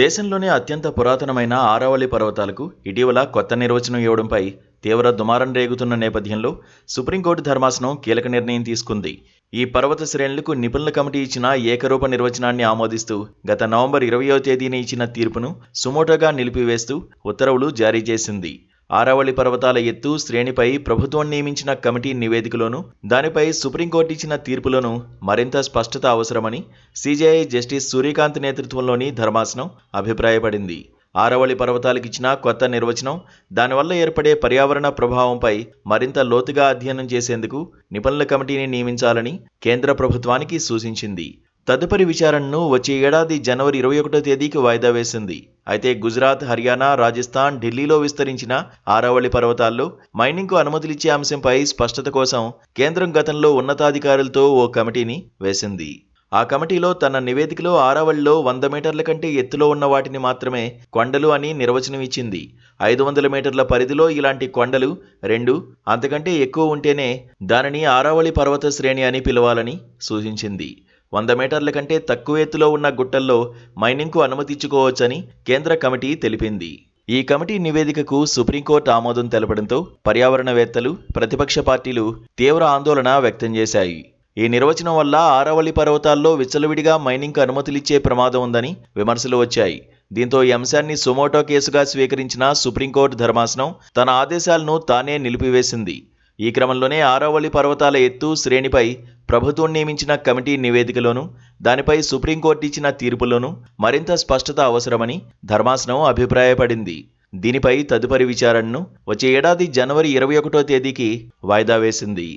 దేశంలోనే అత్యంత పురాతనమైన ఆరావళి పర్వతాలకు ఇటీవల కొత్త నిర్వచనం ఇవ్వడంపై తీవ్ర దుమారం రేగుతున్న నేపథ్యంలో సుప్రీంకోర్టు ధర్మాసనం కీలక నిర్ణయం తీసుకుంది. ఈ పర్వత శ్రేణులకు నిపుణుల కమిటీ ఇచ్చిన ఏకరూప నిర్వచనాన్ని ఆమోదిస్తూ గత నవంబర్ ఇరవయో తేదీన ఇచ్చిన తీర్పును సుమోటోగా నిలిపివేస్తూ ఉత్తర్వులు జారీ చేసింది. ఆరావళి పర్వతాల ఎత్తు శ్రేణిపై ప్రభుత్వం నియమించిన కమిటీ నివేదికలోను దానిపై సుప్రీంకోర్టు ఇచ్చిన తీర్పులోను మరింత స్పష్టత అవసరమని సిజేఐ జస్టిస్ సూర్యకాంత్ నేతృత్వంలోని ధర్మాసనం అభిప్రాయపడింది. ఆరవళి పర్వతాలకు ఇచ్చిన కొత్త నిర్వచనం దానివల్ల ఏర్పడే పర్యావరణ ప్రభావంపై మరింత లోతుగా అధ్యయనం చేసేందుకు నిపుణుల కమిటీని నియమించాలని కేంద్ర ప్రభుత్వానికి సూచించింది. తదుపరి విచారణను వచ్చే ఏడాది జనవరి ఇరవై ఒకటో తేదీకి వాయిదా వేసింది. అయితే గుజరాత్ హర్యానా రాజస్థాన్ ఢిల్లీలో విస్తరించిన ఆరావళి పర్వతాల్లో మైనింగ్కు అనుమతులిచ్చే అంశంపై స్పష్టత కోసం కేంద్రం గతంలో ఉన్నతాధికారులతో ఓ కమిటీని వేసింది. ఆ కమిటీలో తన నివేదికలో ఆరావళిలో వంద మీటర్ల కంటే ఎత్తులో ఉన్న వాటిని మాత్రమే కొండలు అని నిర్వచనం ఇచ్చింది. ఐదు వందల మీటర్ల పరిధిలో ఇలాంటి కొండలు రెండు అంతకంటే ఎక్కువ ఉంటేనే దానిని ఆరావళి పర్వత శ్రేణి అని పిలవాలని సూచించింది. వంద మీటర్ల కంటే తక్కువ ఎత్తులో ఉన్న గుట్టల్లో మైనింగ్కు అనుమతించుకోవచ్చని కేంద్ర కమిటీ తెలిపింది. ఈ కమిటీ నివేదికకు సుప్రీంకోర్టు ఆమోదం తెలపడంతో పర్యావరణవేత్తలు ప్రతిపక్ష పార్టీలు తీవ్ర ఆందోళన వ్యక్తం చేశాయి. ఈ నిర్వచనం వల్ల ఆరవల్లి పర్వతాల్లో విచ్చలవిడిగా మైనింగ్కు అనుమతులిచ్చే ప్రమాదం ఉందని విమర్శలు వచ్చాయి. దీంతో ఈ అంశాన్ని సుమోటో కేసుగా స్వీకరించిన సుప్రీంకోర్టు ధర్మాసనం తన ఆదేశాలను తానే నిలిపివేసింది. ఈ క్రమంలోనే ఆరవల్లి పర్వతాల ఎత్తు శ్రేణిపై ప్రభుత్వం నియమించిన కమిటీ నివేదికలోను దానిపై సుప్రీంకోర్టు ఇచ్చిన తీర్పులోనూ మరింత స్పష్టత అవసరమని ధర్మాసనం అభిప్రాయపడింది. దీనిపై తదుపరి విచారణను వచ్చే ఏడాది జనవరి ఇరవై ఒకటో తేదీకి వాయిదా వేసింది.